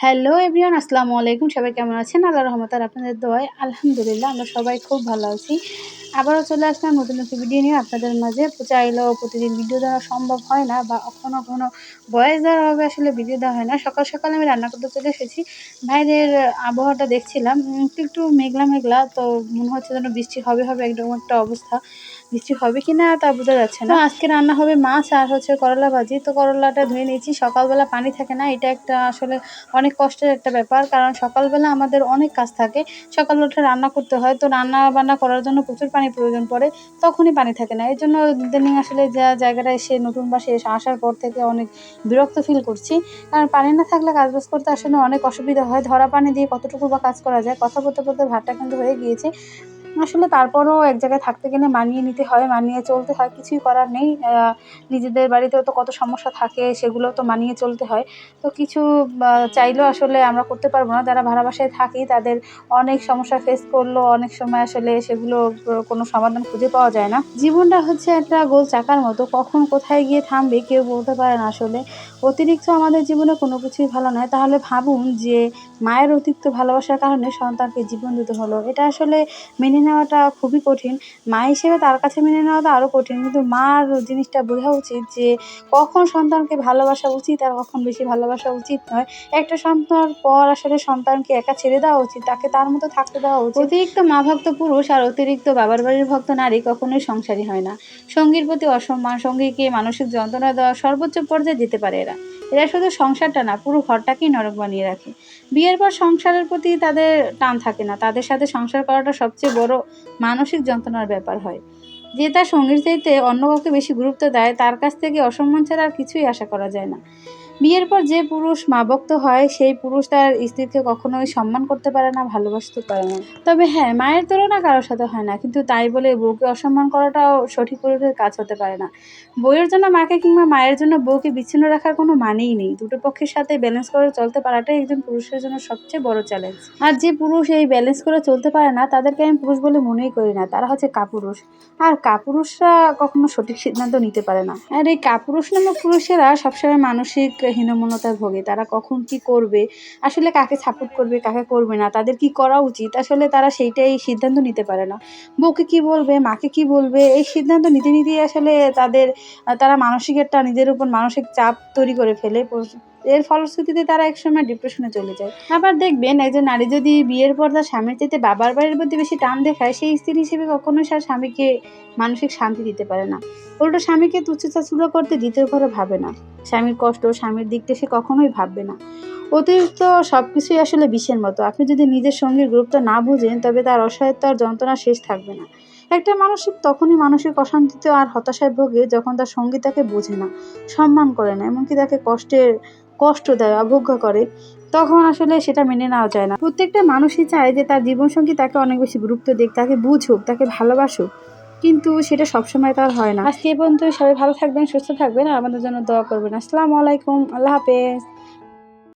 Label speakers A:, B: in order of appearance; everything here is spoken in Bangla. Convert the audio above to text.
A: হ্যালো এভরিওয়ান আসসালামু আলাইকুম সবাই কেমন আছেন? আল্লাহ রহমতার আপনাদের দোয়ায় আলহামদুলিল্লাহ, আমরা সবাই খুব ভালো আছি। আবারও চলে আসলাম নতুন নতুন ভিডিও নিয়ে। আপনাদের মাঝে চাইলেও প্রতিদিন ভিডিও দেওয়া সম্ভব হয় না বা কখনো কখনো বয়স দেওয়ার অভাবে আসলে ভিডিও দেওয়া হয় না। সকাল সকাল আমি রান্না করতে চলে এসেছি। বাইরের আবহাওয়াটা দেখছিলাম। একটু একটু মেঘলা মেঘলা, তো মনে হচ্ছে যেন বৃষ্টি হবে হবে একদম একটা অবস্থা। বৃষ্টি হবে কি না তা বোঝা যাচ্ছে না। আজকে রান্না হবে মাছ আর হচ্ছে করলা ভাজি। তো করলাটা ধুয়ে নিয়েছি। সকালবেলা পানি থাকে না, এটা একটা আসলে অনেক কষ্টের একটা ব্যাপার। কারণ সকালবেলা আমাদের অনেক কাজ থাকে। সকাল রান্না করতে হয়। তো রান্না বান্না করার জন্য প্রচুর প্রয়োজন পড়ে, তখনই পানি থাকে না। এর জন্য ইদানিং আসলে যা জায়গাটা এসে নতুন বাসে এসে আসার পর থেকে অনেক বিরক্ত ফিল করছি। কারণ পানি না থাকলে কাজ বাজ করতে আসলে অনেক অসুবিধা হয়। ধরা পানি দিয়ে কতটুকু বা কাজ করা যায়, কথা বলতে বলতে ভাতটা কিন্তু হয়ে গিয়েছে। আসলে তারপরও এক জায়গায় থাকতে গেলে মানিয়ে নিতে হয়, মানিয়ে চলতে হয়, কিছুই করার নেই। নিজেদের বাড়িতেও তো কত সমস্যা থাকে সেগুলো তো মানিয়ে চলতে হয়। তো কিছু চাইলেও আসলে আমরা করতে পারব না। যারা ভাড়া বাসায় থাকি, তাদের অনেক সমস্যা ফেস করলেও অনেক সময় আসলে সেগুলো কোনো সমাধান খুঁজে পাওয়া যায় না। জীবনটা হচ্ছে একটা গোল চাকার মতো, কখন কোথায় গিয়ে থামবে কেউ বলতে পারে না আসলে। অতিরিক্ত আমাদের জীবনে কোনো কিছুই ভালো নয়। তাহলে ভাবুন যে, মায়ের অতিরিক্ত ভালোবাসার কারণে সন্তানকে জীবন দিতে হলো। এটা আসলে মেনে নেওয়াটা খুবই কঠিন। মা হিসেবে তার কাছে মেনে নেওয়াটা আরও কঠিন। কিন্তু মার জিনিসটা বোঝা উচিত যে, কখন সন্তানকে ভালোবাসা উচিত আর কখন বেশি ভালোবাসা উচিত নয়। একটা সন্তান পর আসলে সন্তানকে একা ছেড়ে দেওয়া উচিত, তাকে তার মতো থাকতে দেওয়া উচিত। অতিরিক্ত মা ভক্ত পুরুষ আর অতিরিক্ত বাবার বাড়ির ভক্ত নারী কখনোই সংসারী হয় না। সঙ্গীর প্রতি অসম্মান, সঙ্গীকে মানসিক যন্ত্রণা দেওয়া সর্বোচ্চ পর্যায়ে যেতে পারে এরা। এরা শুধু সংসারটা না, পুরো ঘরটাকেই নরক বানিয়ে রাখে। বিয়ের পর সংসারের প্রতি তাদের টান থাকে না। তাদের সাথে সংসার করাটা সবচেয়ে বড় মানসিক যন্ত্রণার ব্যাপার হয়। যে তার সঙ্গীর চাইতে অন্য কাউকে বেশি গুরুত্ব দেয়, তার কাছ থেকে অসম্মান ছাড়া আর কিছুই আশা করা যায় না। বিয়ের পর যে পুরুষ মা ভক্ত হয়, সেই পুরুষ তার স্ত্রীকে কখনোই সম্মান করতে পারে না, ভালোবাসতে পারে না। তবে হ্যাঁ মায়ের তুলনা কারোর সাথে হয় না। কিন্তু তাই বলে বউকে অসম্মান করাটাও সঠিক পুরুষের কাজ হতে পারে না। বইয়ের জন্য মাকে কিংবা মায়ের জন্য বউকে বিচ্ছিন্ন রাখার কোনো মানেই নেই। দুটো পক্ষের সাথে ব্যালেন্স করে চলতে পারাটাই একজন পুরুষের জন্য সবচেয়ে বড় চ্যালেঞ্জ আর যে পুরুষ এই ব্যালেন্স করে চলতে পারে না, তাদেরকে আমি পুরুষ বলে মনেই করি না। তারা হচ্ছে কাপুরুষ। আর কাপুরুষরা কখনো সঠিক সিদ্ধান্ত নিতে পারে না। আর এই কাপুরুষ নামক পুরুষেরা সবসময় মানসিক হীনমনতায় ভোগে, তারা কখন কি করবে? আসলে কাকে সাপোর্ট করবে, কাকে করবে না? তাদের কি করা উচিত? আসলে তারা সেইটাই সিদ্ধান্ত নিতে পারে না। বউকে কি বলবে? মাকে কি বলবে? এই সিদ্ধান্ত নিতে নিতেই আসলে তাদের, তারা মানসিক একটা নিজের উপর মানসিক চাপ তৈরি করে ফেলে। এর ফলশ্রুতিতে তারা একসময় ডিপ্রেশনে চলে যায়। আবার দেখবেন, একজন নারী যদি বিয়ের পর তার স্বামীর চাইতে বাবার বাড়ির প্রতি বেশি টান দেখায়, সেই স্ত্রী হিসেবে কখনোই তার স্বামীকে মানসিক শান্তি দিতে পারে না। উল্টো স্বামীকে তুচ্ছতাচ্ছুল্য করতে দ্বিতীয় ঘরে ভাবে না। স্বামীর কষ্ট, স্বামীর দিকটা সে কখনোই ভাববে না। অতিরিক্ত সব কিছুই আসলে বিষের মতো। আপনি যদি নিজের সঙ্গীর গুরুত্ব না বুঝেন, তবে তার অসহায়ত্ব আর যন্ত্রণা শেষ থাকবে না। একটা মানসিক তখনই মানসিক অশান্তিতে আর হতাশায় ভোগে যখন তার সঙ্গী তাকে বোঝে না, সম্মান করে না, এমনকি তাকে কষ্টের কষ্ট দেয়, অবজ্ঞা করে, তখন আসলে সেটা মেনে নেওয়া যায় না। প্রত্যেকটা মানুষই চায় যে তার জীবনসঙ্গী তাকে অনেক বেশি গুরুত্ব দিক, তাকে বুঝুক, তাকে ভালোবাসুক, কিন্তু সেটা সবসময় তার হয় না। আজকে পর্যন্ত সবাই ভালো থাকবেন, সুস্থ থাকবেন, আর আমাদের জন্য দোয়া করবেন। আসসালামু আলাইকুম, আল্লাহ হাফেজ।